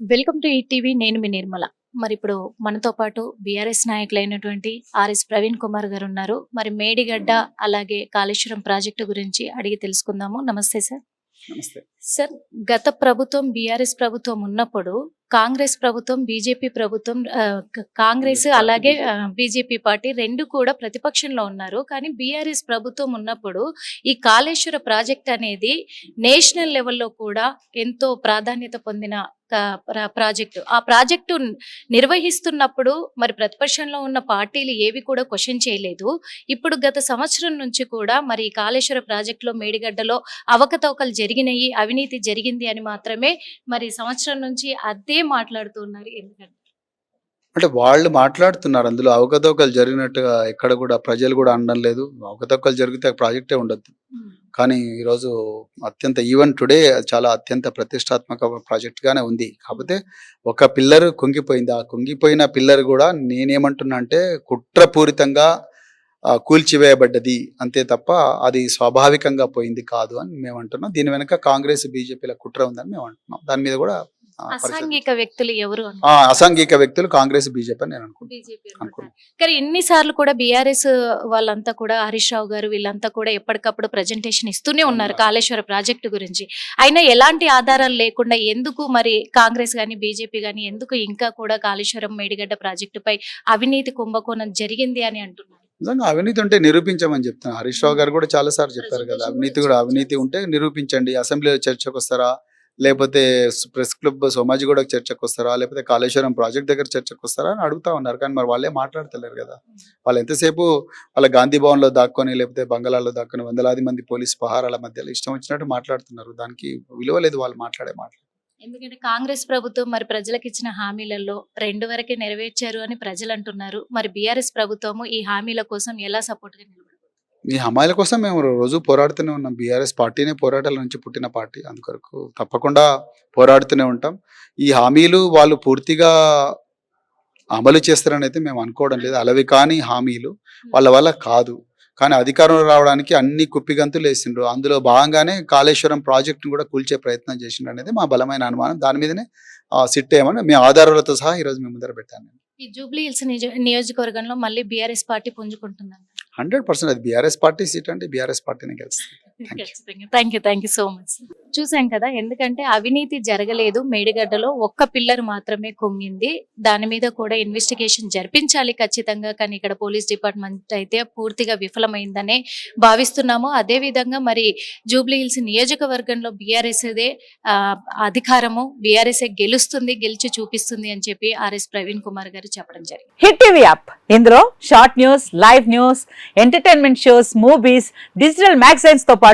Welcome to ఈ TV నేను మీ నిర్మల. మరి ఇప్పుడు మనతో పాటు బీఆర్ఎస్ నాయకులైనటువంటి ఆర్ఎస్ ప్రవీణ్ కుమార్ గారు ఉన్నారు మరి మేడిగడ్డ అలాగే కాళేశ్వరం ప్రాజెక్టు గురించి అడిగి తెలుసుకుందాము. నమస్తే సార్. నమస్తే. సార్ గత ప్రభుత్వం బీఆర్ఎస్ ప్రభుత్వం ఉన్నప్పుడు కాంగ్రెస్ ప్రభుత్వం బీజేపీ ప్రభుత్వం కాంగ్రెస్ అలాగే బీజేపీ పార్టీ రెండు కూడా ప్రతిపక్షంలో ఉన్నారు. కానీ బీఆర్ఎస్ ప్రభుత్వం ఉన్నప్పుడు ఈ కాళేశ్వర ప్రాజెక్ట్ అనేది నేషనల్ లెవెల్లో కూడా ఎంతో ప్రాధాన్యత పొందిన ప్రాజెక్టు. ఆ ప్రాజెక్టు నిర్వహిస్తున్నప్పుడు మరి ప్రతిపక్షంలో ఉన్న పార్టీలు ఏవి కూడా క్వశ్చన్ చేయలేదు. ఇప్పుడు గత సంవత్సరం నుంచి కూడా మరి కాళేశ్వర ప్రాజెక్టులో మేడిగడ్డలో అవకతవకలు జరిగినాయి అవినీతి జరిగింది అని మాత్రమే మరి సంవత్సరం నుంచి అదే మాట్లాడుతున్నారు ఎందుకంటే. అంటే వాళ్ళు మాట్లాడుతున్నారు అందులో అవకతవకలు జరిగినట్టుగా ఎక్కడ కూడా ప్రజలు కూడా అనడం లేదు. అవకతవకలు జరిగితే ప్రాజెక్టే ఉండదు. కానీ ఈరోజు అత్యంత ఈవెన్ టుడే చాలా అత్యంత ప్రతిష్టాత్మక ప్రాజెక్ట్గానే ఉంది. కాకపోతే ఒక పిల్లర్ కుంగిపోయింది. ఆ కుంగిపోయిన పిల్లర్ కూడా నేనేమంటున్నా అంటే కుట్రపూరితంగా కూల్చివేయబడ్డది. అంతే తప్ప అది స్వాభావికంగా పోయింది కాదు అని మేము అంటున్నాం దీని వెనక కాంగ్రెస్ బీజేపీల కుట్ర ఉందని మేము అంటున్నాం దాని మీద కూడా అసాంఘిక వ్యక్తులు ఎవరు అసాంఘిక వ్యక్తులు కాంగ్రెస్ బీజేపీ నేను అనుకుంటున్నాను. కానీ ఎన్నిసార్లు కూడా బీఆర్ఎస్ వాళ్ళంతా కూడా హరీష్ రావు గారు వీళ్ళంతా కూడా ఎప్పటికప్పుడు ప్రజెంటేషన్ ఇస్తూనే ఉన్నారు కాళేశ్వర ప్రాజెక్టు గురించి. అయినా ఎలాంటి ఆధారాలు లేకుండా ఎందుకు మరి కాంగ్రెస్ గాని బీజేపీ గాని ఎందుకు ఇంకా కూడా కాళేశ్వరం మేడిగడ్డ ప్రాజెక్టుపై అవినీతి కుంభకోణం జరిగింది అని అంటున్నారు? నిజంగా అవినీతి ఉంటే నిరూపించమని చెప్తున్నా హరీష్ రావు గారు కూడా చాలా సార్లు చెప్పారు కదా అవినీతి కూడా అవినీతి ఉంటే నిరూపించండి. అసెంబ్లీలో చర్చకు వస్తారా? లేకపోతే ప్రెస్ క్లబ్ సోమాజిగూడకు చర్చకు వస్తారా లేకపోతే కాళేశ్వరం ప్రాజెక్ట్ దగ్గర చర్చకు వస్తారా అని అడుగుతా ఉన్నారు. కానీ మరి వాళ్ళే మాట్లాడతలేరు కదా. వాళ్ళు ఎంతసేపు వాళ్ళ గాంధీ భవన్లో దాక్కొని లేకపోతే బంగాళాలో దాక్కొని వందలాది మంది పోలీస్ పహారాల మధ్యలో ఇష్టం వచ్చినట్టు మాట్లాడుతున్నారు. దానికి విలువ లేదు వాళ్ళు మాట్లాడే మాట ఎందుకంటే కాంగ్రెస్ ప్రభుత్వం మరి ప్రజలకు ఇచ్చిన హామీలలో రెండు వరకే నెరవేర్చారు అని ప్రజలు అంటున్నారు మరి బీఆర్ఎస్ ప్రభుత్వము ఈ హామీల కోసం ఎలా సపోర్ట్గా ఈ హమాయిల కోసం మేము రోజు పోరాడుతూనే ఉన్నాం. బీఆర్ఎస్ పార్టీనే పోరాటాల నుంచి పుట్టిన పార్టీ. అందుకొరకు తప్పకుండా పోరాడుతూనే ఉంటాం. ఈ హామీలు వాళ్ళు పూర్తిగా అమలు చేస్తారని అయితే మేము అనుకోవడం లేదు. అలవి కాని హామీలు వాళ్ళ వల్ల కాదు. కానీ అధికారంలో రావడానికి అన్ని కుప్పిగంతులు వేసిండ్రు. అందులో భాగంగానే కాళేశ్వరం ప్రాజెక్టును కూడా కూల్చే ప్రయత్నం చేసిండ్రు అనేది మా బలమైన అనుమానం. దాని మీదనే ఆ, సిట్ ఏమని మేము ఆధారాలతో సహా ఈరోజు మేము ముందర పెట్టాను ఈ జూబ్లీ హిల్స్ నియోజకవర్గంలో మళ్ళీ బీఆర్ఎస్ పార్టీ పుంజుకుంటుందంట. హండ్రెడ్ పర్సెంట్ అది బీఆర్ఎస్ పార్టీ సీట్ అంటే బీఆర్ఎస్ పార్టీనే గెలుస్తుంది. ఖచ్చితంగా. Thank you thank you so much చూసాం కదా ఎందుకంటే అవినీతి జరగలేదు మేడిగడ్డలో ఒక్క పిల్లర్ మాత్రమే కుంగింది దాని మీద కూడా ఇన్వెస్టిగేషన్ జరిపించాలి ఖచ్చితంగా కానీ ఇక్కడ పోలీస్ డిపార్ట్మెంట్ అయితే పూర్తిగా విఫలమైందనే భావిస్తున్నాము. అదే విధంగా మరి జూబ్లీ హిల్స్ నియోజకవర్గంలో బీఆర్ఎస్ అధికారము. బీఆర్ఎస్ గెలుస్తుంది గెలిచి చూపిస్తుంది అని చెప్పి ఆర్ఎస్ ప్రవీణ్ కుమార్ గారు చెప్పడం జరిగింది. Hit TV app. ఇందులో short news live news entertainment shows movies digital మ్యాగజైన్స్తో పాటు